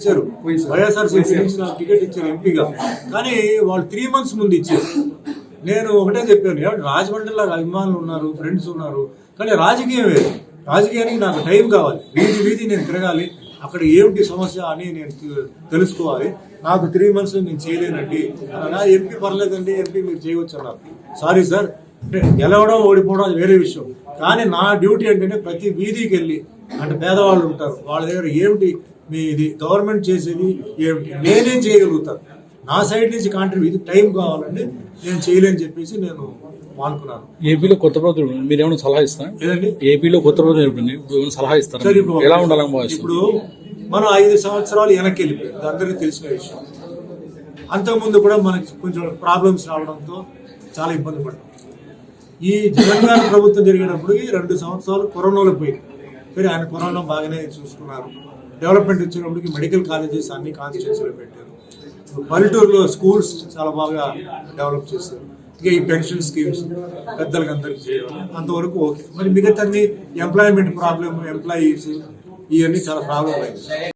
ఇచ్చారు. వైఎస్ఆర్సీపీ నుంచి నాకు టికెట్ ఇచ్చారు ఎంపీగా. కానీ వాళ్ళు త్రీ మంత్స్ ముందు ఇచ్చారు. నేను ఒకటే చెప్పాను ఏమంటే రాజమండ్రిలో అభిమానులు ఉన్నారు ఫ్రెండ్స్ ఉన్నారు. కానీ రాజకీయం వేరు. రాజకీయానికి నాకు టైం కావాలి. వీధి వీధి నేను తిరగాలి. అక్కడ ఏమిటి సమస్య అని నేను తెలుసుకోవాలి. నాకు త్రీ మంత్స్ నేను చేయలేనండి. నా ఎంపీ పర్లేదండి ఎంపీ మీరు చేయవచ్చు అన్నారు. సారీ సార్ అంటే గెలవడం ఓడిపోవడం అది వేరే విషయం. కానీ నా డ్యూటీ ఏంటంటే ప్రతి వీధికి వెళ్ళి అంటే పేదవాళ్ళు ఉంటారు. వాళ్ళ దగ్గర ఏమిటి? మీ ఇది గవర్నమెంట్ చేసేది ఏమిటి? నేనేం చేయగలుగుతాను. నా సైడ్ నుంచి కాంట్రిబ్యూ ఇది టైం కావాలండి నేను చేయలేని చెప్పేసి నేను ఏపీలో కొత్త ప్రభుత్వం మీరు ఏమైనా సలహా ఏదండి? ఏపీలో కొత్త ప్రభుత్వం ఏమైనా సలహా ఇస్తారా? సరే ఇప్పుడు ఎలా ఉండాలని ఇప్పుడు మనం ఐదు సంవత్సరాలు వెనక్కి వెళ్ళిపోయాం అందరికీ తెలిసిన విషయం. అంతకుముందు కూడా మనకి కొంచెం ప్రాబ్లమ్స్ రావడంతో చాలా ఇబ్బంది పడ్డాం. ఈ తెలంగాణ ప్రభుత్వం జరిగినప్పుడు రెండు సంవత్సరాలు కరోనాలో పోయింది మీరు ఆయన కరోనా బాగానే చూసుకున్నారు. డెవలప్మెంట్ వచ్చినప్పటికి మెడికల్ కాలేజెస్ అన్ని కాన్స్టిట్యూన్సీలో పెట్టారు. పల్లెటూరులో స్కూల్స్ చాలా బాగా డెవలప్ చేశారు. ఇక ఈ పెన్షన్ స్కీమ్స్ పెద్దలకు అందరికి చేయడం అంతవరకు ఓకే. మరి మిగతా ఎంప్లాయ్మెంట్ ప్రాబ్లమ్ ఎంప్లాయీస్ ఇవన్నీ చాలా ప్రాబ్లం అయింది.